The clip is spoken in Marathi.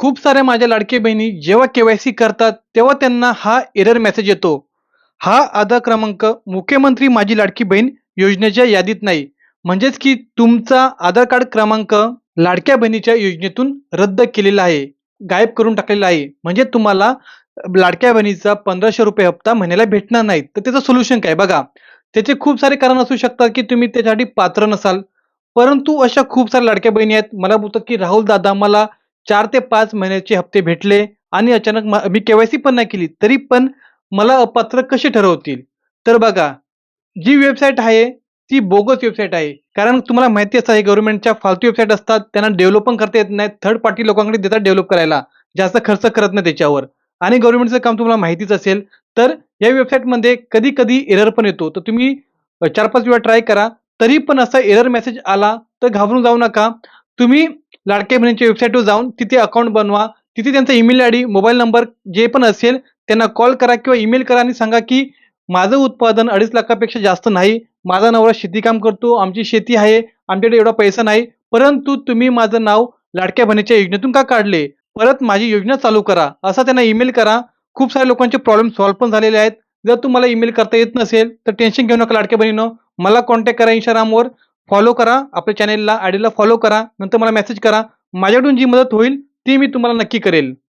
खूप साऱ्या माझ्या लाडकी बहिणी जेव्हा केवायसी करतात तेव्हा त्यांना हा एरर मेसेज येतो. हा आधार क्रमांक मुख्यमंत्री माझी लाडकी बहीण योजनेच्या यादीत नाही. म्हणजेच की तुमचा आधार कार्ड क्रमांक लाडक्या बहिणीच्या योजनेतून रद्द केलेला आहे. गायब करून टाकलेला आहे. म्हणजे तुम्हाला लाडक्या बहिणीचा पंधराशे रुपये हप्ता महिन्याला भेटणार नाही तर त्याचं सोल्युशन काय? बघा त्याचे खूप सारे कारण असू शकतात की तुम्ही त्याच्यासाठी पात्र नसाल. परंतु अशा खूप साऱ्या लाडक्या बहिणी आहेत. मला बोलतात की राहुल दादा मला चार ते पाच महिन्याचे हप्ते भेटले आणि अचानक मी केवायसी पण नाही केली तरी पण मला अपात्र कसे ठरवतील? तर बघा जी वेबसाईट आहे ती बोगस वेबसाईट आहे. कारण तुम्हाला माहिती असं आहे गव्हर्नमेंटच्या फालतू वेबसाईट असतात त्यांना डेव्हलप पण करता येत नाही थर्ड पार्टी लोकांकडे देतात डेव्हलप करायला. जास्त खर्च करत नाही त्याच्यावर. आणि गव्हर्नमेंटचं काम तुम्हाला माहितीच असेल तर या वेबसाईटमध्ये कधी कधी एरर पण येतो. तर तुम्ही चार पाच वेळा ट्राय करा तरी पण असा एरर मेसेज आला तर घाबरून जाऊ नका. तुम्ही लाडक्या बहिणीच्या वेबसाईटवर जाऊन तिथे अकाउंट बनवा. तिथे त्यांचा email I D mobile number जे पण असेल त्यांना कॉल करा किंवा ईमेल करा आणि सांगा की माझं उत्पादन अडीच लाखापेक्षा जास्त नाही. माझा नवरा शेतीकाम करतो आमची शेती आहे आमच्याकडे एवढा पैसा नाही. परंतु तुम्ही माझं नाव लाडक्या बहिणीच्या योजनेतून का काढले? परत माझी योजना चालू करा. असा त्यांना ईमेल करा. खूप साऱ्या लोकांचे प्रॉब्लेम सॉल्व्ह पण झालेले आहेत. जर तुम्हाला ईमेल करता येत नसेल तर टेन्शन घेऊ नका लाडक्या बहिणीनं. मला कॉन्टॅक्ट करा इंस्टाग्रामवर फॉलो करा आपल्या चॅनेलला आयडीला फॉलो करा नंतर मला मेसेज करा. माझ्याकडून जी मदत होईल ती मी तुम्हाला नक्की करेल.